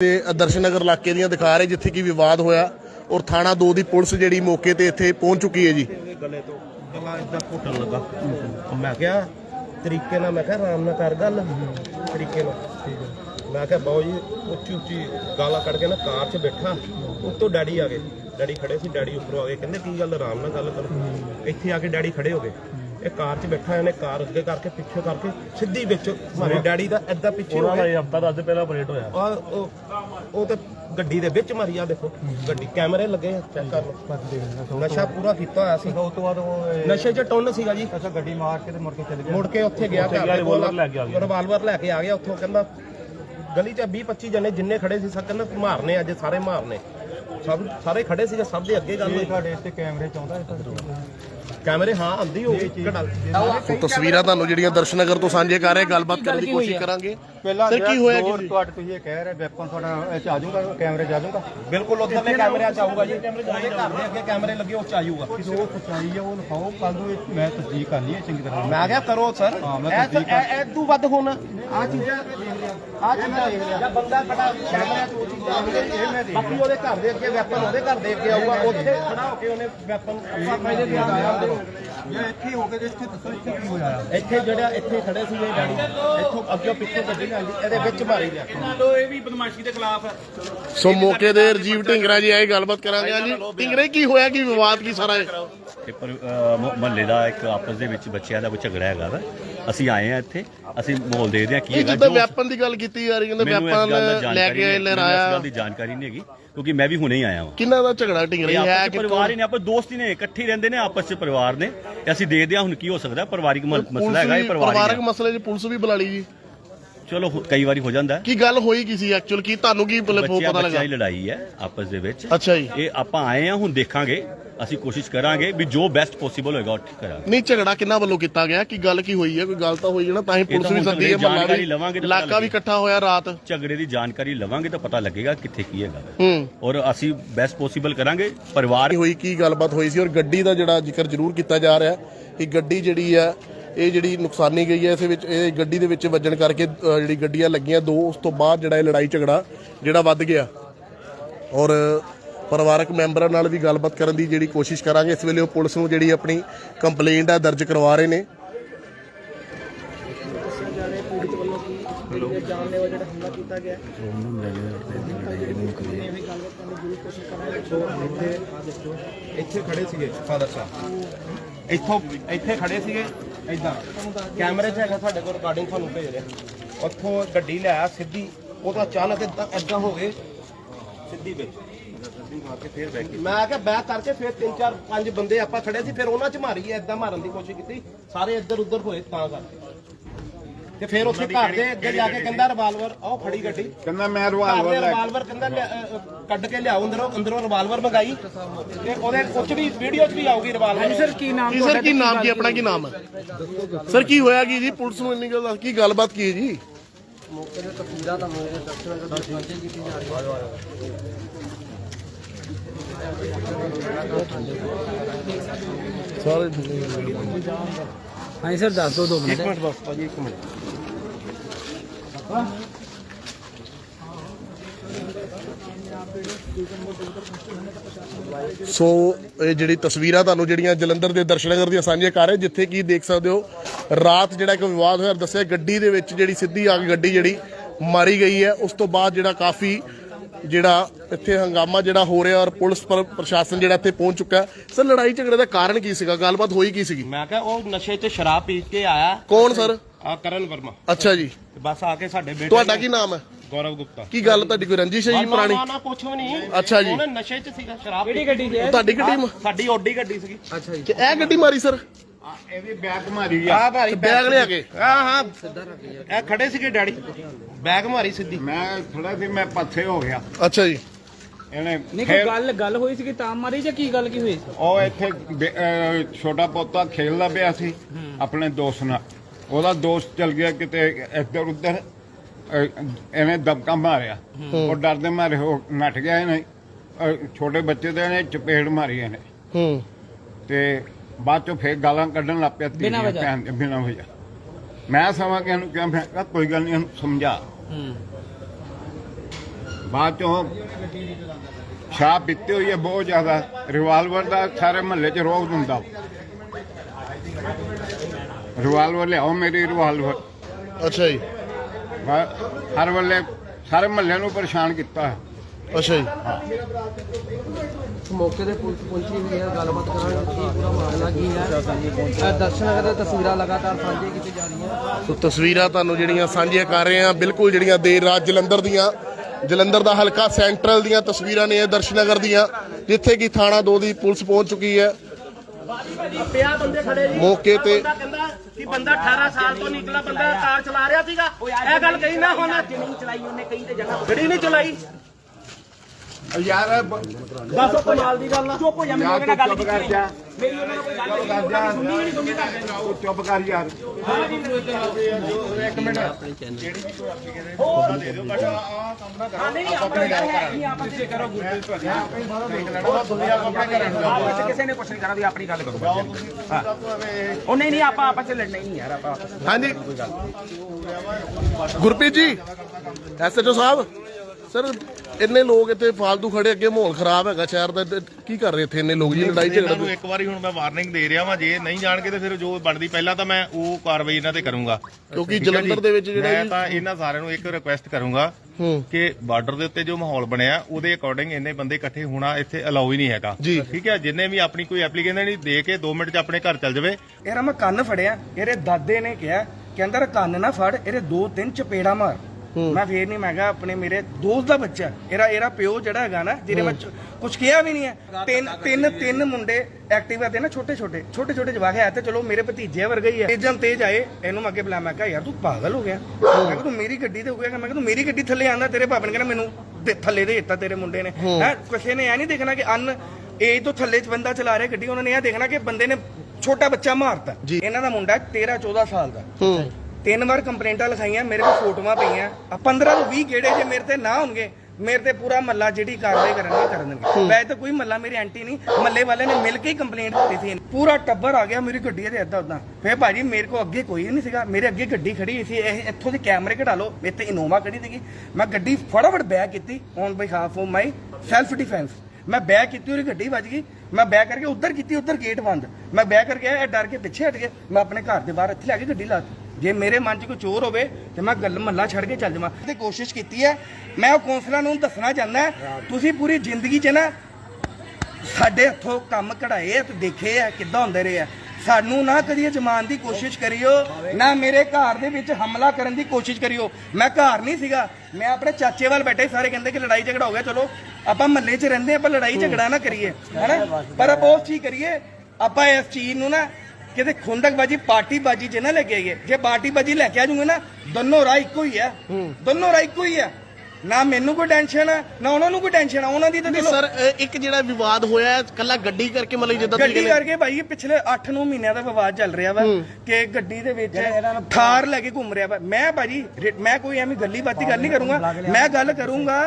ਤੇ ਦਰਸ਼ਨ ਨਗਰ ਇਲਾਕੇ ਦੀਆਂ ਦਿਖਾ ਰਹੇ ਜਿੱਥੇ ਕੀ ਵਿਵਾਦ ਹੋਇਆ ਔਰ ਥਾਣਾ 2 ਦੀ ਪੁਲਿਸ ਜਿਹੜੀ ਮੌਕੇ ਤੇ ਇੱਥੇ ਪਹੁੰਚ ਚੁੱਕੀ ਹੈ ਜੀ। ਗਲੇ ਤੋਂ ਗਲਾ ਇਦਾਂ ਘੁੱਟਣ ਲੱਗਾ। ਮੈਂ ਕਿਹਾ ਤਰੀਕੇ ਨਾਲ ਮੈਂ ਕਿਹਾ ਆਰਾਮ ਨਾਲ ਕਰ ਗੱਲ। ਤਰੀਕੇ ਨਾਲ। ਮੈਂ ਕਿਹਾ ਬਾਊ ਜੀ ਉੱਚੀ ਉੱਚੀ ਗਾਲਾਂ ਕੱਢ ਕੇ ਨਾ ਕਾਰ 'ਚ ਬੈਠਾ। ਉੱਤੋਂ ਡੈਡੀ ਆ ਗਏ। ਡੈਡੀ ਖੜੇ ਸੀ ਡੈਡੀ ਉੱਪਰੋਂ ਆ ਗਏ। ਕਹਿੰਦੇ ਕੀ ਗੱਲ ਆਰਾਮ ਨਾਲ ਗੱਲ ਕਰੋ। ਇੱਥੇ ਆ ਕੇ ਡੈਡੀ ਖੜੇ ਹੋ ਗਏ। ਇਹ ਕਾਰ 'ਚ ਬੈਠਾ ਇਹਨੇ ਕਾਰ ਅੱਗੇ ਕਰਕੇ ਪਿੱਛੇ ਕਰਕੇ ਸਿੱਧੀ ਵਿੱਚ ਮਾਰੇ। ਡੈਡੀ ਦਾ ਐਦਾਂ ਪਿੱਛੇ ਹੋ ਗਏ ਹਫਤਾ ਦੱਸ ਪਹਿਲਾਂ ਆਪਰੇਟ ਹੋਇਆ। ਆ ਉਹ ਉਹ ਤੇ ਗੱਡੀ ਦੇ ਵਿੱਚ ਮਾਰੀ ਆ ਦੇਖੋ। ਗੱਡੀ ਕੈਮਰੇ ਲੱਗੇ ਆ ਚੈੱਕ ਕਰ ਲਓ। ਨਸ਼ਾ ਪੂਰਾ ਕੀਤਾ ਹੋਇਆ ਸੀ। ਉਸ ਤੋਂ ਬਾਅਦ ਉਹ ਨਸ਼ੇ 'ਚ ਟੁੰਨ ਸੀਗਾ ਜੀ। ਅੱਛਾ ਗੱਡੀ ਮਾਰ ਕੇ ਤੇ ਮੁੜ ਕੇ ਚਲੇ ਗਿਆ ਮੁੜ ਕੇ ਉੱਥੇ ਗਿਆ ਘਰ ਦੇ ਕੋਲ। revolver ਲੈ ਕੇ ਆ ਗਿਆ। ਰਿਵਾਲਵਰ ਲੈ ਕੇ ਆ ਗਿਆ ਉੱਥੋਂ ਕਹਿੰਦਾ ਗਲੀ 'ਚ 20 25 ਜਣੇ ਜਿੰਨੇ ਖੜੇ ਸੀ ਸਭ ਕਹਿੰਦਾ ਮਾਰਨੇ ਅੱਜ ਸਾਰੇ ਮਾਰਨੇ। ਸਭ ਸਾਰੇ ਖੜੇ ਸੀਗੇ ਸਭ ਦੇ ਅੱਗੇ ਗੱਲ ਹੋਈ। ਤੁਹਾਡੇ ਇੱਥੇ ਕੈਮਰੇ ਚ ਆਉਂਦਾ ਹੈ ਕੈਮਰੇ ਹਾਂ ਆਂਦੀ ਹੋਊਗੀ ਤਸਵੀਰਾਂ ਤੁਹਾਨੂੰ ਜਿਹੜੀਆਂ ਦਰਸ਼ਨ ਨਗਰ ਤੋਂ ਸਾਂਝੇ ਕਰ ਰਹੇ ਗੱਲਬਾਤ ਕਰਨ ਦੀ ਕੋਸ਼ਿਸ਼ ਕਰਾਂਗੇ। ਪਹਿਲਾਂ ਸਰ ਕੀ ਹੋਇਆ ਕੀ? ਤੁਹਾਡੇ ਤੁਸੀਂ ਇਹ ਕਹਿ ਰਹੇ ਵੈਪਨ ਤੁਹਾਡਾ ਇਹ ਚ ਆ ਜਾਊਗਾ ਕੈਮਰੇ ਚ ਆ ਜਾਊਗਾ। ਬਿਲਕੁਲ ਉੱਧਰਲੇ ਕੈਮਰਿਆਂ 'ਚ ਆਊਗਾ ਜੀ। ਉਹਦੇ ਘਰ ਦੇ ਅੱਗੇ ਕੈਮਰੇ ਲੱਗੇ ਉਹ 'ਚ ਆ ਜਾਊਗਾ। ਕਿਸੇ ਉਹ ਸੱਚਾਈ ਹੈ ਉਹ ਲਿਖਾਓ ਕੱਲ ਨੂੰ ਇਹ ਮੈਂ ਤਸਦੀਕ ਕਰਨੀ ਹੈ ਚੰਗੀ ਤਰ੍ਹਾਂ। ਮੈਂ ਕਿਹਾ ਕਰੋ ਸਰ। ਹਾਂ, ਮੈਂ ਇਹ ਤਸਦੀਕ ਇਹ ਇਹ ਤੋਂ ਵੱਧ ਹੁਣ। ਆ ਚੀਜ਼ਾਂ ਆ ਚੀਜ਼ਾਂ ਜਾਂ ਬੰਦਾ ਖੜਾ ਕੈਮਰਿਆਂ 'ਚ ਉਹ ਚੀਜ਼ਾਂ ਆਉਂਦੀਆਂ ਬਾਕੀ ਉਹਦੇ ਘਰ ਦੇ ਅੱਗੇ ਵੈਪਨ ਉਹਦੇ ਘਰ ਦੇ ਅੱਗੇ ਆਊਗਾ। ਉੱਥੇ ਖੜਾ ਹੋ ਕੇ ਉਹਨੇ ਵੈਪਨ ਫਾਇਦੇ ਦੇ ਆਇਆ ਇਹ ਇੱਥੇ ਹੋ ਕੇ ਤੇ ਇੱਥੇ ਦੱਸੋ ਇੱਥੇ ਕੀ ਹੋਇਆ। ਇੱਥੇ ਜਿਹੜਾ ਇੱਥੇ ਖੜੇ ਸੀ ਇਹ ਡੈਡੀ ਇੱਥੋਂ ਅੱਗੇ ਪਿੱਛੇ ਗੱਡੀ ਨਾਲ ਇਹਦੇ ਵਿੱਚ ਮਾਰੀ ਗਿਆ ਸੋ ਮੌਕੇ ਦੇ ਰਜੀਵ ਢਿੰਗਰਾ ਜੀ ਆਏ ਗੱਲਬਾਤ ਕਰਾਂਗੇ। ਹਾਂਜੀ ਢਿੰਗਰੇ ਕੀ ਹੋਇਆ ਕੀ ਵਿਵਾਦ ਕੀ ਸਾਰਾ ਇਹ? ਪਰ ਮਹੱਲੇ ਦਾ ਇੱਕ ਆਪਸ ਦੇ ਵਿੱਚ ਬੱਚਿਆਂ ਦਾ ਕੋਈ ਝਗੜਾ ਹੈਗਾ ਵਾ। ਅਸੀਂ ਆਏ ਆ ਇੱਥੇ ਅਸੀਂ ਮਾਹੌਲ ਦੇਖਦੇ ਆ ਕੀ ਇਹ ਹੈਗਾ। ਜਿੱਦਾਂ ਜੋ- ਵੈਪਨ ਦੀ ਗੱਲ ਕੀਤੀ ਜਾ ਰਹੀ ਕਹਿੰਦੇ ਮੈਨੂੰ ਇਸ ਗੱਲ ਦਾ ਵੈਪਨ ਲੈ ਜਾਣਕਾਰੀ ਕੇ ਨਹੀਂ- ਮੈਨੂੰ ਇਸ ਲਹਿਰਾਇਆ ਗੱਲ ਦੀ ਜਾਣਕਾਰੀ ਨਹੀਂ ਹੈਗੀ ਕਿਉਂਕਿ ਮੈਂ ਵੀ ਹੁਣੇ ਹੀ ਆਇਆ ਹਾਂ ਕਿੰਨਾ ਦਾ ਝਗੜਾ ਢਿੰਗਰੇ ਇਹ ਹੈ ਆਪਸ ਚ ਕਿ ਪਰਿਵਾਰ ਹੀ ਨੇ ਆਪਾਂ ਦੋਸਤ ਹੀ ਨੇ ਇਕੱਠੇ ਹੀ ਰਹਿੰਦੇ ਨੇ ਆਪਸ ਚ ਪਰਿਵਾਰ ਨੇ। ਤੇ ਅਸੀਂ ਦੇਖਦੇ ਹਾਂ ਹੁਣ ਕੀ ਹੋ ਸਕਦਾ ਪਰਿਵਾਰਿਕ ਮ- ਮਸਲਾ ਹੈਗਾ ਇਹ ਪਰਿਵਾਰਕ। ਮਸਲੇ 'ਚ ਪੁਲਿਸ ਵੀ ਬੁਲਾ ਲਈ ਜੀ। ਚਲੋ ਹੋ- ਕਈ ਵਾਰੀ ਹੋ ਜਾਂਦਾ ਹੈ। ਕੀ ਗੱਲ ਹੋਈ ਕੀ ਸੀ ਐਕਚੁਅਲ ਕੀ ਤੁਹਾਨੂੰ ਕੀ ਬੱਚਿਆਂ ਪਤਾ ਲੱਗਾ? ਬੱਚਿਆਂ ਦੀ ਲੜਾਈ ਹੈ ਆਪਸ ਦੇ ਵਿੱਚ। ਅੱਛਾ ਜੀ। ਇਹ ਆਪਾਂ ਆਏ ਆ ਹੁਣ ਦੇਖਾਂਗੇ। ਅਸੀਂ ਕੋਸ਼ਿਸ਼ ਕਰਾਂਗੇ ਵੀ ਜੋ ਬੈਸਟ ਪੋਸੀਬਲ ਹੋਏਗਾ ਉਹ ਠੀਕ ਕਰਾਂਗੇ। ਨਹੀਂ ਝਗੜਾ ਕਿੰਨਾ ਵੱਲੋਂ ਕੀਤਾ ਗਿਆ? ਕੀ ਗੱਲ ਕੀ ਹੋਈ ਹੈ? ਕੋਈ ਗੱਲ ਤਾਂ ਹੋਈ ਹੈ ਨਾ ਤਾਂ ਹੀ ਪੁਲਿਸ ਤਾਂ ਵੀ ਹੁਣ ਸੱਦੀ ਹੈ ਮਹੱਲਾ ਵੀ। ਲਵਾਂਗੇ ਤਾਂ ਪਤਾ ਇਲਾਕਾ ਵੀ ਲੱਗੇਗਾ। ਇਕੱਠਾ ਹੋਇਆ ਰਾਤ। ਝਗੜੇ ਦੀ ਜਾਣਕਾਰੀ ਲਵਾਂਗੇ ਤਾਂ ਪਤਾ ਲੱਗੇਗਾ ਕਿੱਥੇ ਕੀ ਹੈਗਾ। ਹੂੰ। ਔਰ ਅਸੀਂ ਬੈਸਟ ਪੋਸੀਬਲ ਕਰਾਂਗੇ ਪਰਿਵਾਰ ਹੋਈ ਕੀ ਗੱਲਬਾਤ ਹੋਈ ਸੀ? ਔਰ ਗੱਡੀ ਦਾ ਜਿਹੜਾ ਜ਼ਿਕਰ ਜ਼ਰੂਰ ਕੀਤਾ ਜਾ ਰਿਹਾ ਕਿ ਗੱਡੀ ਜਿਹੜੀ ਆ ਇਹ ਜਿਹੜੀ ਨੁਕਸਾਨੀ ਗਈ ਹੈ ਇਸ ਵਿੱਚ ਇਹ ਗੱਡੀ ਦੇ ਵਿੱਚ ਵੱਜਣ ਕਰਕੇ ਅ, ਜਿਹੜੀ ਗੱਡੀਆਂ ਲੱਗੀਆਂ ਦੋ ਉਸ ਤੋਂ ਬਾਅਦ ਜਿਹੜਾ ਇਹ ਲੜਾਈ ਝਗੜਾ ਜਿਹੜਾ ਵੱਧ ਗਿਆ। ਔਰ ਪਰਿਵਾਰਕ ਮੈਂਬਰਾਂ ਨਾਲ ਵੀ ਗੱਲਬਾਤ ਕਰਨ ਦੀ ਜਿਹੜੀ ਕੋਸ਼ਿਸ਼ ਕਰਾਂਗੇ। ਇਸ ਵੇਲੇ ਉਹ ਪੁਲਿਸ ਨੂੰ ਜਿਹੜੀ ਆਪਣੀ ਕੰਪਲੇਂਟ ਹੈ ਦਰਜ ਕਰਵਾ ਰਹੇ ਨੇ। ਇੱਥੇ ਖੜੇ ਸੀਗੇ ਫਾਦਰ ਸਾਹਿਬ। ਇੱਥੋਂ ਇੱਥੇ ਖੜੇ ਸੀਗੇ। ਇਦਾਂ ਕੈਮਰੇ 'ਚ ਹੈਗਾ ਸਾਡੇ ਕੋਲ ਰਿਕਾਰਡਿੰਗ ਤੁਹਾਨੂੰ ਭੇਜ ਰਿਹਾ। ਉੱਥੋਂ ਗੱਡੀ ਲਿਆਇਆ ਸਿੱਧੀ। ਉਹ ਤਾਂ ਅਚਾਨਕ ਇਦਾਂ ਇਦਾਂ ਹੋ ਗਏ। ਸਿੱਧੀ ਵਿੱਚ। ਮੈਂ ਕਿਹਾ ਬੈਕ ਕਰਕੇ ਫਿਰ ਤਿੰਨ ਚਾਰ ਪੰਜ ਬੰਦੇ ਆਪਾਂ ਖੜੇ ਸੀ, ਫਿਰ ਉਹਨਾਂ 'ਚ ਮਾਰੀ ਐ ਇਦਾਂ ਮਾਰਨ ਦੀ ਕੋਸ਼ਿਸ਼ ਕੀਤੀ। ਸਾਰੇ ਇੱਧਰ ਉੱਧਰ ਹੋਏ ਤਾਂ ਕਰਕੇ। ਤੇ ਫਿਰ ਉੱਥੇ ਘਰ ਦੇ ਅੱਗੇ ਜਾ ਕੇ ਕਹਿੰਦਾ ਰਿਵਾਲਵਰ ਆਹ ਖੜੀ ਗੱਡੀ। ਕਹਿੰਦਾ ਮੈਂ ਰਿਵਾਲਵਰ ਦੇ ਲੈ ਰਿਵਾਲਵਰ ਕਹਿੰਦਾ ਲਿਆ- ਕੱਢ ਕੇ ਲਿਆਓ ਅੰਦਰੋਂ ਅੰਦਰੋਂ ਰਿਵਾਲਵਰ ਮੰਗਾਈ। ਤੇ ਉਹਦੇ ਉੱਚ ਵੀ ਵੀਡੀਓ 'ਚ ਵੀ ਆਊਗੀ ਰਿਵਾਲਵਰ ਸਰ ਕੀ ਨਾਮ ਸਰ ਕੀ ਨਾਮ ਕੀ ਆਪਣਾ ਕੀ ਨਾਮ ਹੈ? ਸਰ ਕੀ ਹੋਇਆ ਕੀ ਜੀ? ਪੁਲਿਸ ਨੂੰ ਇੰਨੀ ਗੱਲ ਦੱਸ ਕੀ ਗੱਲਬਾਤ ਕੀ ਹੈ ਜੀ? ਸਾਰੇ ਹਾਂਜੀ ਸਰ ਦੱਸ ਦਿਓ ਦੋ ਮਿੰਟ। ਮਿੰਟ ਬਸ ਭਾਜੀ ਇੱਕ ਮਿੰਟ। ਸੋ ਇਹ ਜਿਹੜੀ ਤਸਵੀਰਾਂ ਤੁਹਾਨੂੰ ਜਿਹੜੀਆਂ ਜਲੰਧਰ ਦੇ ਦਰਸ਼ਨਗਰ ਦੀਆਂ ਸਾਂਝੇ ਕਰ ਰਹੇ ਜਿੱਥੇ ਕੀ ਦੇਖ ਸਕਦੇ ਹੋ ਰਾਤ ਜਿਹੜਾ ਇੱਕ ਵਿਵਾਦ ਹੋਇਆ ਦੱਸਿਆ ਗੱਡੀ ਦੇ ਵਿੱਚ ਜਿਹੜੀ ਸਿੱਧੀ ਆ ਕੇ ਗੱਡੀ ਜਿਹੜੀ ਮਾਰੀ ਗਈ ਹੈ ਉਸ ਤੋਂ ਬਾਅਦ ਜਿਹੜਾ ਕਾਫੀ ਜਿਹੜਾ ਇੱਥੇ ਹੰਗਾਮਾ ਜਿਹੜਾ ਹੋ ਰਿਹਾ ਔਰ ਪੁਲਿਸ ਪਰ ਪ੍ਰਸ਼ਾਸਨ ਜਿਹੜਾ ਇੱਥੇ ਪਹੁੰਚ ਚੁੱਕਾ ਹੈ। ਸਰ ਲੜਾਈ ਝਗੜੇ ਦਾ ਕਾਰਨ ਕੀ ਸੀਗਾ? ਗੱਲਬਾਤ ਹੋਈ ਕੀ ਸੀਗੀ? ਮੈਂ ਕਿਹਾ ਉਹ ਨਸ਼ੇ 'ਚ ਸ਼ਰਾਬ ਪੀ ਕੇ ਆਇਆ। ਕੌਣ ਸਰ? ਆ ਕਰਨ ਵਰਮਾ। ਅੱਛਾ ਜੀ। ਤੇ ਬਸ ਆ ਕੇ ਸਾਡੇ ਬੇਟੇ ਤੁਹਾਡਾ ਕੀ ਨਾਮ ਹੈ? ਗੌਰਵ ਗੁਪਤਾ। ਕੀ ਗੱਲ ਤੁਹਾਡੀ ਕੋਈ ਰੰਜਿਸ਼ ਹੈ ਜੀ ਨਾ ਪੁਰਾਣੀ? ਨਾ ਨਾ ਕੁਛ ਵੀ ਨਹੀਂ। ਅੱਛਾ ਜੀ। ਉਹਨੇ ਨਸ਼ੇ 'ਚ ਸੀਗਾ ਸ਼ਰਾਬ ਕਿਹੜੀ ਗੱਡੀ ਤੇ ਤੁਹਾਡੀ ਗੱਡੀ ਮ- ਸਾਡੀ ਓਡੀ ਗੱਡੀ ਸੀਗੀ। ਅੱਛਾ ਜੀ। ਕਿ ਇਹ ਗੱਡੀ ਮਾਰੀ ਸਰ? ਇਹ ਵੀ ਬੈਕ ਮਾਰੀ ਆ। ਆ ਭਾਰੀ ਬੈਗ ਲਿਆ ਕੇ? ਹਾਂ ਹਾਂ। ਇਹ ਖੜੇ ਸੀਗੇ ਡੈਡੀ। ਬੈਗ ਮਾਰੀ ਸਿੱਧੀ। ਮੈਂ ਥੋੜਾ ਸੀ ਮੈਂ ਪਾਸੇ ਹੋ ਗਿਆ। ਅੱਛਾ ਜੀ। ਇਹਨੇ ਨਹੀਂ ਕੋਈ ਫਿਰ ਗੱਲ ਗੱਲ ਹੋਈ ਸੀ ਕਿ ਤਾਂ ਮਾਰੀ ਜਾਂ ਕੀ ਗੱਲ ਕੀ ਹੋਈ ਸੀ? ਉਹ ਇੱਥੇ ਬੇ- ਅਹ ਛੋਟਾ ਪੋਤਾ ਖੇਡਦਾ ਪਿਆ ਸੀ ਆਪਣੇ ਦੋਸਤ ਨਾਲ। ਉਹਦਾ ਦੋਸਤ ਚਲ ਗਿਆ ਕਿਤੇ ਇੱਧਰ ਉੱਧਰ ਅਹ ਇਹਨੇ ਦਬਕਾ ਮਾਰਿਆ। ਉਹ ਡਰਦੇ ਮਾਰੇ ਉਹ ਨੱਠ ਗਿਆ ਇਹਨੇ। ਅਹ ਛੋਟੇ ਬੱਚੇ ਦੇ ਇਹਨੇ ਚਪੇੜ ਮਾਰੀ ਇਹਨੇ। ਹੂੰ। ਤੇ ਬਾਅਦ ਚੋਂ ਫੇਰ ਗਾਲਾਂ ਕੱਢਣ ਲੱਗ ਪਿਆ ਬਿਨਾਂ ਵਜ੍ਹਾ। ਬਿਨਾਂ ਵਜ੍ਹਾ। ਮੈਂ ਸਮਾਂ ਕਿ ਇਹਨੂੰ ਕਿਹਾ ਮੈਂ ਕਿਹਾ ਕੋਈ ਗੱਲ ਨਹੀਂ ਇਹਨੂੰ ਸਮਝਾ। ਬਾਅਦ ਚੋਂ ਸ਼ਰਾਬ ਪੀਤੀ ਹੋਈ ਹੈ ਬਹੁਤ ਜ਼ਿਆਦਾ। ਰਿਵਾਲਵਰ ਦਾ ਸਾਰੇ ਮਹੱਲੇ 'ਚ ਰੋਕ ਦਿੰਦਾ ਰਿਵਾਲਵਰ ਲਿਆਓ ਮੇਰੀ ਰਿਵਾਲਵਰ ਅੱਛਾ ਜੀ। ਮੈਂ ਹਰ ਵੇਲੇ ਸਾਰੇ ਮਹੱਲੇ ਨੂੰ ਪਰੇਸ਼ਾਨ ਕੀਤਾ। ਹੈ ਅੱਛਾ ਜੀ। ਮੌਕੇ ਤੇ ਪੁਲਿਸ ਪਹੁੰਚੀ ਹੋਈ ਹੈ ਗੱਲਬਾਤ ਕਰਾਂਗੇ ਕੀ ਪੂਰਾ ਮਾਮਲਾ ਕੀ ਹੈ? ਇਹ ਦਰਸ਼ਨ ਨਗਰ ਦੇ ਤਸਵੀਰਾਂ ਲਗਾਤਾਰ ਸਾਂਝੀ ਕੀਤੀ ਜਾ ਰਹੀਆਂ ਸੋ ਤਸਵੀਰਾਂ ਤੁਹਾਨੂੰ ਜਿਹੜੀਆਂ ਸਾਂਝੀਆਂ ਕਰ ਰਹੇ ਆ ਬਿਲਕੁਲ ਜਿਹੜੀਆਂ ਦੇਰ ਰਾਤ ਜਲੰਧਰ ਦੀਆਂ ਜਲੰਧਰ ਦਾ ਹਲਕਾ ਸੈਂਟਰਲ ਦੀਆਂ ਤਸਵੀਰਾਂ ਨੇ ਇਹ ਦਰਸ਼ਨਗਰ ਦੀਆਂ ਜਿੱਥੇ ਕਿ ਥਾਣਾ 2 ਦੀ ਪੁਲਿਸ ਪਹੁੰਚ ਚੁੱਕੀ ਹੈ। ਪਿਆ ਬੰਦੇ ਖੜੇ ਜੀ। ਮੌਕੇ ਤੇ ਕਹਿੰਦਾ ਕਿ ਬੰਦਾ 18 ਸਾਲ ਤੋਂ ਨਿਕਲਾ ਬੰਦਾ ਕਾਰ ਚਲਾ ਰਿਹਾ ਸੀਗਾ। ਇਹ ਗੱਲ ਕਹੀ ਨਾ ਹੁਣ। ਨਹੀਂ ਚਲਾਈ ਉਹਨੇ ਕਈ ਤੇ ਜਗ੍ਹਾ ਗੱਡੀ ਨਹੀਂ ਚਲਾਈ। ਯਾਰ ਦੱਸੋ ਕਮਾਲ ਦੀ ਗੱਲ ਆ। ਚੁੱਪ ਹੋ ਜਾ ਯਾਰ ਤੂੰ ਚੁੱਪ ਕਰ ਜਾ। ਮੇਰੀ ਉਹਨਾਂ ਨਾਲ ਕੋਈ ਗੱਲ ਨਹੀਂ ਕਰ ਜਾ। ਸੁਣੀ ਨਹੀਂ ਸੁਣੀ ਤੂੰ ਚੁੱਪ ਕਰ ਯਾਰ। ਨਹੀਂ ਨਹੀਂ ਆਪਣੇ ਗੱਲ ਹੈ ਨਹੀਂ ਆਪਾਂ ਤੇ ਕਰੋ ਆਪਸ ਕਿਸੇ ਨੇ ਕੁਛ ਨਹੀਂ ਕਰਾ ਦੀ ਆਪਣੀ ਗੱਲ ਕਰੋ ਹਾਂ। ਉਹ ਨਹੀਂ ਨਹੀਂ ਆਪਾਂ ਆਪਸ ਚ ਲੜਨਾ ਹੀ ਨਹੀਂ ਯਾਰ ਆਪਾਂ ਹਾਂਜੀ। ਗੁਰਪ੍ਰੀਤ ਜੀ ਐਸਐਚਓ ਸਾਹਿਬ। ਸਰ ਇੰਨੇ ਲੋਕ ਇੱਥੇ ਫਾਲਤੂ ਖੜੇ ਅੱਗੇ ਮਾਹੌਲ ਖਰਾਬ ਹੈਗਾ ਸ਼ਹਿਰ ਦਾ ਤੇ ਕੀ ਕਰ ਰਹੇ ਇੱਥੇ ਇੰਨੇ ਲੋਕ ਜੀ ਲੜਾਈ ਝਗੜਾ ਇਹਨਾਂ ਨੂੰ ਇੱਕ ਵਾਰੀ ਹੁਣ ਮੈਂ ਵਾਰਨਿੰਗ ਦੇ ਰਿਹਾ ਵਾਂ ਜੇ ਨਹੀਂ ਜਾਣਗੇ ਤੇ ਫਿਰ ਜੋ ਬਣਦੀ ਪਹਿਲਾਂ ਤਾਂ ਮੈਂ ਉਹ ਕਾਰਵਾਈ ਇਹਨਾਂ ਤੇ ਕਰੂੰਗਾ। ਕਿਉਂਕਿ ਠੀਕ ਹੈ ਜਲੰਧਰ? ਦੇ ਵਿੱਚ ਜਿਹੜਾ ਮੈਂ ਜੀ- ਤਾਂ ਇਹਨਾਂ ਸਾਰਿਆਂ ਨੂੰ ਇੱਕ ਰਿਕੁਐਸਟ ਕਰੂੰਗਾ ਹੂੰ। ਕਿ ਬਾਰਡਰ ਦੇ ਉੱਤੇ ਜੋ ਮਾਹੌਲ ਬਣਿਆ ਉਹਦੇ ਅਕੋਰਡਿੰਗ ਇੰਨੇ ਬੰਦੇ ਇਕੱਠੇ ਹੋਣਾ ਇੱਥੇ ਅਲਾਉ ਹੀ ਨਹੀਂ ਹੈਗਾ। ਜੀ। ਠੀਕ ਹੈ? ਜਿੰਨੇ ਵੀ ਆਪਣੀ ਕੋਈ ਐਪਲੀਕੇਸ਼ਨ ਨਹੀਂ ਦੇ ਕੇ 2 ਮਿੰਟ 'ਚ ਆਪਣੇ ਘਰ ਚੱਲ ਜਾਵੇ। ਇਹਦਾ ਮੈਂ ਕੰਨ ਫੜਿਆ ਇਹਦੇ ਦਾਦੇ ਨੇ ਕਿਹਾ ਕਹਿੰਦਾ ਕੰਨ ਨਾ ਫੜ ਇਹਦੇ ਦੋ ਤਿੰਨ ਚਪੇੜਾ ਮਾਰ। ਮੈਂ ਫੇਰ ਨਹੀਂ ਮੈਂ ਕਿਹਾ ਆਪਣੇ ਮੇਰੇ ਦੋਸਤ ਦਾ ਬੱਚਾ ਇਹਦਾ ਇਹਦਾ ਪਿਓ ਜਿਹੜਾ ਹੈਗਾ ਨਾ ਜਿਹਨੇ ਮੈਂ ਕੁਝ ਕਿਹਾ ਵੀ ਨਹੀਂ ਹੈ। ਤਿੰਨ ਤਿੰਨ ਤਿੰਨ ਮੁੰਡੇ ਐਕਟਿਵਾ ਤੇ ਨਾ ਛੋਟੇ ਛੋਟੇ ਛੋਟੇ ਛੋਟੇ ਜਵਾਕ ਹੈ ਤੇ ਚਲੋ ਮੇਰੇ ਭਤੀਜੇ ਵਰਗਾ ਹੀ ਹੈ। ਤੇਜਮ ਤੇਜ ਆਏ ਇਹਨੂੰ ਮੈਂ ਅੱਗੇ ਬੁਲਾ ਮੈਂ ਕਿਹਾ ਯਾਰ ਤੂੰ ਪਾਗਲ ਹੋ ਗਿਆ। ਮੈਂ ਕਿਹਾ ਤੂੰ ਮੇਰੀ ਗੱਡੀ ਤੇ ਹੋ ਗਿਆ? ਮੈਂ ਕਿਹਾ ਤੂੰ ਮੇਰੀ ਗੱਡੀ ਥੱਲੇ ਆਂਦਾ ਤੇਰੇ ਪਾਪਾ ਨੇ ਕਹਿੰਦਾ ਮੈਨੂੰ ਤੇ ਥੱਲੇ ਦੇ ਦਿੱਤਾ ਤੇਰੇ ਮੁੰਡੇ ਨੇ। ਹੈ। ਕਿਸੇ ਨੇ ਇਹ ਨਹੀਂ ਦੇਖਣਾ ਕਿ ਅਨ ਏਜ ਤੋਂ ਥੱਲੇ ਚ ਬੰਦਾ ਚਲਾ ਰਿਹਾ ਗੱਡੀ ਉਹਨਾਂ ਨੇ ਇਹ ਦੇਖਣਾ ਕਿ ਬੰਦੇ ਨੇ ਛੋਟਾ ਬੱਚਾ ਮਾਰਤਾ। ਇਹਨਾਂ ਦਾ ਮੁੰਡਾ 13 14 ਸਾਲ ਦਾ। ਹੂੰ। ਤਿੰਨ ਵਾਰ ਕੰਪਲੇਂਟਾਂ ਲਿਖਾਈਆਂ ਮੇਰੇ ਕੋਲ ਫੋਟੋਆਂ ਪਈਆਂ। ਆ 15 ਤੋਂ 20 ਗੇੜੇ ਜੇ ਮੇਰੇ ਤੇ ਨਾ ਹੋਣਗੇ ਮੇਰੇ ਤੇ ਪੂਰਾ ਮੱਲਾ ਜਿਹੜੀ ਕਾਰਵਾਈ ਕਰਨਗੇ। ਕਰਨਗੇ ਵੈਸੇ ਤਾਂ ਕੋਈ ਮੱਲਾ ਮੇਰੇ ਐਂਟੀ ਨਹੀਂ ਮੱਲੇ ਵਾਲੇ ਨੇ ਮਿਲ ਕੇ ਹੀ ਕੰਪਲੇਂਟ ਦਿੱਤੀ ਸੀ। ਪੂਰਾ ਟੱਬਰ ਆ ਗਿਆ ਮੇਰੀ ਗੱਡੀ ਤੇ ਏਦਾਂ ਉਦਾਂ ਫੇਰ ਭਾਜੀ ਮੇਰੇ ਕੋ ਅੱਗੇ ਕੋਈ ਨਹੀਂ ਸੀਗਾ ਮੇਰੇ ਅੱਗੇ ਗੱਡੀ ਖੜੀ ਸੀ ਇਹ ਇੱਥੋਂ ਦੇ ਕੈਮਰੇ ਕਢਾ ਲਓ ਇੱਥੇ ਇਨੋਵਾ ਖੜੀ ਸੀਗੀ। ਮੈਂ ਗੱਡੀ ਫਟਾਫਟ ਬੈਕ ਕੀਤੀ on behalf of my self defence ਮੈਂ ਬੈਕ ਕੀਤੀ ਉਹਦੀ ਗੱਡੀ ਵੱਜ ਗਈ। ਮੈਂ ਬੈਕ ਕਰਕੇ ਉੱਧਰ ਕੀਤੀ ਉੱਧਰ ਗੇਟ ਬੰਦ। ਮੈਂ ਬੈਕ ਕਰਕੇ ਇਹ ਡਰ ਕੇ ਪਿੱਛੇ ਹਟ ਗਿਆ ਮੈਂ ਆਪਣੇ ਘਰ ਦੇ ਬਾਹਰ ਇੱਥੇ ਲੈ ਕੇ ਗੱਡੀ ਲਾਤੀ ਜੇ ਮੇਰੇ ਮਨ 'ਚ ਕੋਈ ਚੋਰ ਹੋਵੇ ਤੇ ਮੈਂ ਗੱਲ ਮੱਲਾ ਛੱਡ ਕੇ ਚੱਲ ਜਾਵਾਂ। ਤੇ ਕੋਸ਼ਿਸ਼ ਕੀਤੀ ਹੈ। ਮੈਂ ਉਹ ਕੌਂਸਲਰ ਨੂੰ ਦੱਸਣਾ ਚਾਹੁੰਦਾ ਤੁਸੀਂ ਪੂਰੀ ਜ਼ਿੰਦਗੀ 'ਚ ਨਾ ਸਾਡੇ ਹੱਥੋਂ ਕੰਮ ਕਢਾਏ ਤੇ ਦੇਖੇ ਆ ਕਿੱਦਾਂ ਹੁੰਦੇ ਰਹੇ ਆ। ਸਾਨੂੰ ਨਾ ਕਦੀ ਅਜਮਾਨ ਦੀ ਕੋਸ਼ਿਸ਼ ਕਰਿਓ, ਨਾ ਮੇਰੇ ਘਰ ਦੇ ਵਿੱਚ ਹਮਲਾ ਕਰਨ ਦੀ ਕੋਸ਼ਿਸ਼ ਕਰਿਓ। ਮੈਂ ਘਰ ਨਹੀਂ ਸੀਗਾ, ਮੈਂ ਆਪਣੇ ਚਾਚੇ ਵੱਲ ਬੈਠੇ ਸਾਰੇ ਕਹਿੰਦੇ ਕਿ ਲੜਾਈ ਝਗੜਾ ਹੋ ਗਿਆ, ਚਲੋ ਆਪਾਂ ਮਹੱਲੇ 'ਚ ਰਹਿੰਦੇ ਆਪਾਂ ਲੜਾਈ ਝਗੜਾ ਨਾ ਕਰੀਏ, ਹੈਨਾ? ਪਰ ਆਪਾਂ ਉਸ ਚੀਜ਼ ਕਰੀਏ, ਆਪਾਂ ਇਸ ਚੀਜ਼ ਨੂੰ ਨਾ ਕਿਤੇ ਖੁੰਦਕਬਾਜੀ ਪਾਰਟੀ ਬਾਜੀ 'ਚ ਨਾ ਲੈ ਕੇ ਆਈਏ ਜੇ ਪਾਰਟੀ ਬਾਜੀ ਲੈ ਕੇ ਆ ਜੂਗੇ ਨਾ ਦੋਨੋਂ ਰਾਹ ਇੱਕੋ ਹੀ ਆ। ਦੋਨੋਂ ਰਾਹ ਇੱਕੋ ਹੀ ਆ। ਨਾ ਮੈਨੂੰ ਕੋਈ ਟੈਨਸ਼ਨ ਨਾ ਉਹਨਾਂ ਨੂੰ ਕੋਈ ਟੈਨਸ਼ਨ ਆ ਉਹਨਾਂ ਦੀ ਤਾਂ ਚਲੋ ਸਰ ਇੱਕ ਜਿਹੜਾ ਵਿਵਾਦ ਹੋਇਆ ਹੈ, ਕੱਲਾ ਗੱਡੀ ਕਰਕੇ ਮਤਲਬ ਜਿੱਦਾਂ ਤੁਸੀਂ ਗੱਡੀ ਕਹਿੰਦੇ ਕਰਕੇ ਭਾਈ ਪਿਛਲੇ 8-9 ਮਹੀਨਿਆਂ ਦਾ ਵਿਵਾਦ ਚੱਲ ਰਿਹਾ ਵਾ ਕਿ ਗੱਡੀ ਦੇ ਵਿੱਚ ਥਾਰ ਲੈ ਕੇ ਘੁੰਮ ਰਿਹਾ ਵਾ। ਮੈਂ ਭਾਜੀ ਮੈਂ ਕੋਈ ਐਵੇਂ ਗੱਲੀ ਬਾਤੀ ਗੱਲ ਨਹੀਂ ਕਰੂੰਗਾ। ਮੈਂ ਗੱਲ ਕਰੂੰਗਾ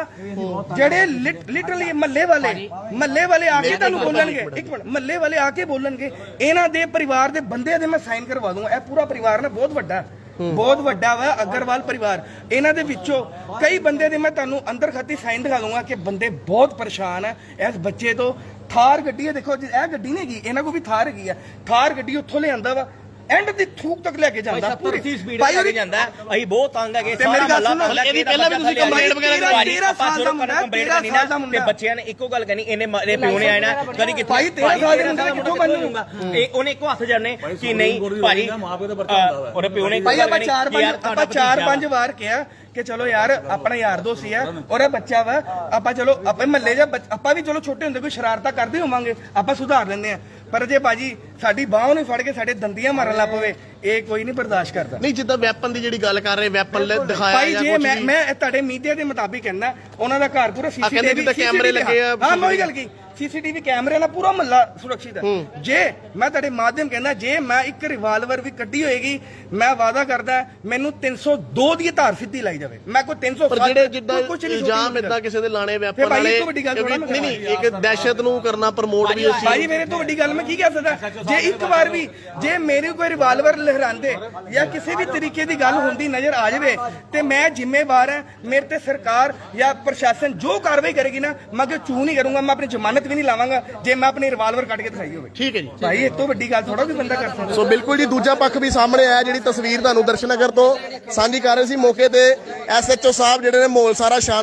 ਜਿਹੜੇ ਲਿਟਰਲੀ ਮੱਲੇ ਵਾਲੇ ਮੱਲੇ ਵਾਲੇ ਆ ਕੇ ਤੁਹਾਨੂੰ ਬੋਲਣਗੇ। ਇੱਕ ਮਿੰਟ। ਮੱਲੇ ਵਾਲੇ ਆ ਕੇ ਬੋਲਣਗੇ। ਇਹਨਾਂ ਦੇ ਪਰਿਵਾਰ ਦੇ ਬੰਦੇ ਦੇ ਮੈਂ ਸਾਈਨ ਕਰਵਾ ਦੂੰਗਾ। ਇਹ ਪੂਰਾ ਪਰਿਵਾਰ ਨਾ ਬਹੁਤ ਵੱਡਾ। ਬਹੁਤ ਵੱਡਾ ਵਾ, ਅਗਰਵਾਲ ਪਰਿਵਾਰ। ਇਹਨਾਂ ਦੇ ਵਿੱਚੋਂ ਕਈ ਬੰਦੇ ਦੇ ਮੈਂ ਤੁਹਾਨੂੰ ਅੰਦਰ ਖਾਤੀ ਸਾਈਨ ਦਿਖਾ ਦੂੰਗਾ ਕਿ ਬੰਦੇ ਬਹੁਤ ਪਰੇਸ਼ਾਨ ਹੈ ਇਸ ਬੱਚੇ ਤੋਂ ਥਾਰ ਗੱਡੀ ਹੈ ਦੇਖੋ ਇਹ ਗੱਡੀ ਨਹੀਂ ਹੈਗੀ, ਇਹਨਾਂ ਕੋਲ ਵੀ ਥਾਰ ਹੈਗੀ ਆ। ਥਾਰ ਗੱਡੀ ਉੱਥੋਂ ਲਿਆਂਦਾ ਵਾ। ਐਂਡ ਦੀ ਥੂਕ ਤੱਕ ਲੈ ਕੇ ਜਾਂਦਾ ਪੂਰੀ ਭਾਈ ਉਹਦੀ ਜਾਂਦਾ ਅਸੀਂ ਬਹੁਤ ਤੰਗ ਹੈਗੇ ਤੇ ਮੇਰੀ ਗੱਲ ਸੁਣੋ, ਇਹਦੀ ਪਹਿਲਾਂ ਵੀ ਤੁਸੀਂ ਕੰਪਲੇਂਟ ਵਗੈਰਾ ਕਰਵਾਈ। ਤੇਰਾਂ ਸਾਲ ਦਾ ਮੁੰਡਾ, ਤੇਰਾਂ ਸਾਲ ਦਾ ਮੁੰਡਾ। ਤੇ ਬੱਚਿਆਂ ਨੇ ਇੱਕੋ ਗੱਲ ਕਹਿਣੀ ਇਹਨੇ ਮਾਰੇ ਪਿਓ ਨੇ ਆਣਾ ਕਦੀ ਕਿੱਥੇ ਭਾਈ, ਤੇਰਾਂ ਸਾਲ ਦੇ ਮੁੰਡੇ ਕਿੱਥੋਂ ਬਣੂਗਾ? ਇਹ ਉਹਨੇ ਇੱਕੋ ਹੱਥ ਜੜਨੇ ਕਿ ਨਹੀਂ ਅਹ, ਉਹਦੇ ਪਿਓ ਨੇ ਭਾਈ ਆਪਾਂ ਕਹਿਣੀ ਚਾਰ ਕਿ ਪੰਜ ਯਾਰ ਤੁਹਾਡਾ ਆਪਾਂ ਚਾਰ ਭਤੀਜਾ ਪੰਜ ਵਾਰ ਕਿਹਾ ਕਿ ਚਲੋ ਯਾਰ ਆਪਣਾ ਯਾਰ ਦੋਸਤ ਹੀ ਆ ਔਰ ਇਹ ਬੱਚਾ ਵਾ। ਆਪਾਂ ਚਲੋ ਆਪਣੇ ਮਹੱਲੇ ਜਾਂ ਆਪਾਂ ਵੀ ਚਲੋ ਛੋਟੇ ਹੁੰਦੇ ਕੋਈ ਸ਼ਰਾਰਤਾਂ ਕਰਦੇ ਹੋਵਾਂਗੇ ਆਪਾਂ ਸੁਧਾਰ ਲੈਂਦੇ ਆ ਪਰ ਜੇ ਬਾਜੀ ਸਾਡੀ ਬਾਹ ਨੂੰ ਫੜ ਕੇ ਸਾਡੇ ਦੰਦੀਆਂ ਮਾਰਨ ਲੱਗ ਪਵੇ ਇਹ ਕੋਈ ਨਹੀਂ ਬਰਦਾਸ਼ਤ ਕਰਦਾ। ਨਹੀਂ ਜਿੱਦਾਂ ਵੈਪਨ ਦੀ ਜਿਹੜੀ ਗੱਲ ਕਰ ਰਹੇ ਵੈਪਨ ਦਿਖਾਇਆ ਭਾਈ ਜਾਂ ਕੁਛ ਮੈਂ। ਮੈਂ ਤੁਹਾਡੇ ਮੀਡੀਆ ਦੇ ਮੁਤਾਬਿਕ ਕਹਿੰਦਾ ਉਹਨਾਂ ਦਾ ਘਰ ਪੂਰਾ ਸੀਸੀਟੀਵੀ ਕੈਮਰੇ ਲੱਗੇ ਆ, ਹਾਂ ਮੈਂ ਉਹੀ ਗੱਲ ਕੀ ਸੀਸੀਟੀਵੀ ਕੈਮਰੇ ਨਾਲ ਪੂਰਾ ਮਹੱਲਾ ਸੁਰੱਖਿਤ ਹੈ। ਜੇ ਮੈਂ ਤੁਹਾਡੇ ਮਾਧਿਅਮ ਕਹਿੰਦਾ ਜੇ ਮੈਂ ਇੱਕ ਰਿਵਾਲਵਰ ਵੀ ਕੱਢੀ ਹੋਏਗੀ ਮੈਂ ਵਾਅਦਾ ਕਰਦਾ ਮੈਨੂੰ 302 ਦੀ ਧਾਰ ਸਿੱਧੀ ਲਾਈ ਜਾਵੇ। ਮੈਂ ਕੋਈ 300 ਪਰ ਜਿਹੜੇ ਜਿੱਦਾਂ ਇਲਜ਼ਾਮ ਇਦਾਂ ਕਿਸੇ ਦੇ ਲਾਣੇ ਵੈਪਨ ਵਾਲੇ ਨਹੀਂ ਨਹੀਂ ਇੱਕ ਦਹਿਸ਼ਤ ਨੂੰ ਕਰਨਾ ਪ੍ਰਮੋਟ ਵੀ ਅਸੀਂ ਭਾਈ ਮੇਰੇ ਤੋਂ ਵੱਡੀ ਗੱਲ ਮੈਂ ਕੀ ਕਹਿ ਸਕਦਾ? ਜੇ ਇੱਕ ਵਾਰ ਵੀ ਜੇ ਮੇਰੇ ਕੋਈ ਰਿਵਾਲਵਰ ਲਹਿਰਾਉਂਦੇ ਜਾਂ ਕਿਸੇ ਵੀ ਤਰੀਕੇ ਦੀ ਗੱਲ ਹੁੰਦੀ ਨਜ਼ਰ ਆ ਜਾਵੇ ਤੇ ਮੈਂ ਜ਼ਿੰਮੇਵਾਰ ਹਾਂ ਮੇਰੇ ਤੇ ਸਰਕਾਰ ਜਾਂ ਪ੍ਰਸ਼ਾਸਨ ਜੋ ਕਾਰਵਾਈ ਕਰੇਗੀ ਨਾ ਮੈਂ ਕਿ ਚੂ ਨਹੀਂ ਕਰੂੰਗਾ ਮੈਂ ਆਪਣੀ ਜ਼ਮਾਨਤ ਵੀ ਨਹੀਂ ਲਾਵਾਂਗਾ। ਜੇ ਮੈਂ ਆਪਣੀ ਰਿਵਾਲਵਰ ਕੱਢ ਕੇ ਦਿਖਾਈ ਹੋਵੇ। ਠੀਕ ਹੈ ਜੀ। ਭਾਈ ਇਹ ਤੋਂ ਵੱਡੀ ਗੱਲ ਥੋੜਾ ਕੋਈ ਬੰਦਾ ਕਰ ਸਕਦਾ। ਸੋ ਬਿਲਕੁਲ ਜੀ ਦੂਜਾ ਪੱਖ ਵੀ ਸਾਹਮਣੇ ਆਇਆ ਜਿਹੜੀ ਤਸਵੀਰ ਤੁਹਾਨੂੰ ਦਰਸ਼ਨਗਰ ਤੋਂ ਸਾਂਝੀ ਕਰ ਰਹੇ ਸੀ ਮੌਕੇ ਤੇ ਐਸਐਚਓ ਸਾਹਿਬ ਜਿਹੜੇ ਨੇ ਮਾਹੌਲ ਸਾਰਾ ਸ਼ਾਂਤ